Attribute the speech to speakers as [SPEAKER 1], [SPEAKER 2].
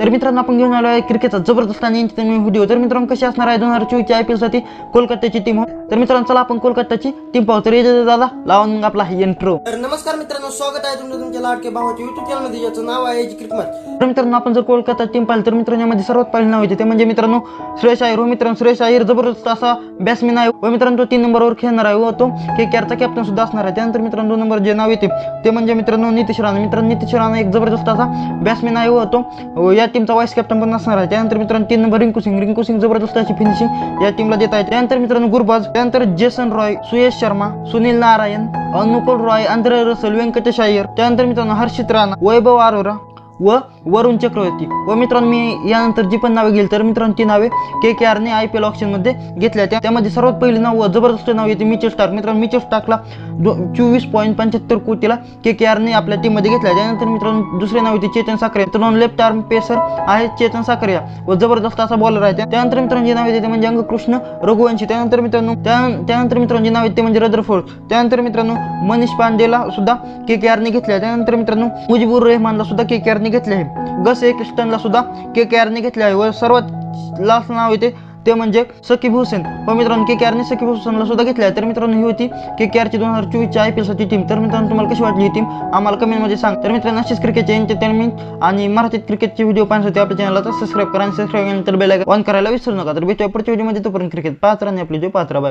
[SPEAKER 1] तर मित्रांनो आपण घेऊन आलो आहे क्रिकेटचा जबरदस्त आणि entertainment व्हिडिओ तर मित्रांनो कशी असणार आहे दोन हजार चोवीसच्या आय पी एलसाठी कोलकात्याची टीम तर मित्रांनो चला आपण कोलकात्याची टीम पाहू. तर ये दादा लावून मग आपला इंट्रो
[SPEAKER 2] तर नमस्कार मित्रांनो स्वागत आहे तुमचं तुमच्या लाडके भावाच्या युट्यूब चॅनलमध्ये ज्याचं नाव आहे क्रिकमत
[SPEAKER 1] तर मित्रांनो आपण जर कोलकाता टीम पाहिलं तर मित्रांनो यामध्ये सर्वात पहिले नाव येते ते म्हणजे मित्रांनो सुरेश हो मित्रांनो सुरेश अय्यर जबरदस्त असा बॅट्समॅन आहे. व मित्रांनो तो तीन नंबरवर खेळणार आहे. व तो के केअरचा कॅप्टन सुद्धा असणार आहे. त्यानंतर मित्रांनो दोन नंबर जे नाव येते. ते म्हणजे मित्रांनो नितीश राणा. मित्रांनो नितीश राणा एक जबरदस्त असा बॅट्समॅन आहे. व तो या टीमचा वाईस कॅप्टन पण असणार आहे. त्यानंतर मित्रांनो तीन नंबर रिंकू सिंग. रिंकू सिंग जबरदस्त अशी फिनिशिंग या टीमला देत आहे. त्यानंतर मित्रांनो गुरबाज. त्यानंतर Jason Roy Suyash Sharma Sunil Narine Anukul Roy Andre Russell Venkatesh Iyer त्यानंतर मित्रांनो हर्षित राणा वैभव आरोरा व वरुण चक्रवर्ती. व मित्रांनो मी यानंतर जी पण नावे घेईल तर मित्रांनो ती नावे के के आरने आय पी एल ऑप्शनमध्ये घेतल्या त्या त्यामध्ये सर्वात पहिले नाव व जबरदस्त नाव येते मिचेल स्टार्क मित्रांनो मिचेल स्टार्कला दो चोवीस पॉईंट पंच्याहत्तर कोटीला के के आरने आपल्या टीममध्ये घेतल्या. त्यानंतर मित्रांनो दुसरे नाव येते चेतन साखरे. मित्रांनो लेफ्ट आर्म पेसर आहे चेतन साखरे व जबरदस्त असा बॉलर आहे त्यानंतर मित्रांनो जे नाव येते ते म्हणजे अंगकृष्ण रघुवंशी. त्यानंतर मित्रांनो त्या- त्यानंतर मित्रांनो जे नाव येते ते म्हणजे रदरफोर्ड. त्यानंतर मित्रांनो मनीष पांडेला सुद्धा के के आरने घेतल्या. त्यानंतर मित्रांनो मुजीबुर रेहमानला सुद्धा के के आरने घेतले. आहे गस एकस्टनला सुद्धा के के आरने घेतले आहे. व सर्वात लास्ट नाव येते ते म्हणजे सकीब हुसेन व मित्रांनो के के आरने सकीब हुसेनला सुद्धा घेतले आहे. तर मित्रांनो ही होती के के आरची दोन हजार चोवीसच्या आय पी एलसाठी टीम तर मित्रांनो तुम्हाला कशी वाटली ही टीम आम्हाला कमेंटमध्ये सांग. तर मित्रांनो अशीच क्रिकेटचे एंटरटेनमेंट आणि मराठीत क्रिकेटचे व्हिडिओ पाहण्यासाठी आपल्या चॅनलला सबस्क्राईब करा आणि सबस्क्राईब केल्यानंतर बेल ऑन करायला विसरू नका. तर भेटूया पुढच्या व्हिडिओमध्ये तोपर्यंत क्रिकेट पाहत आणि आपली जो पात्र बाय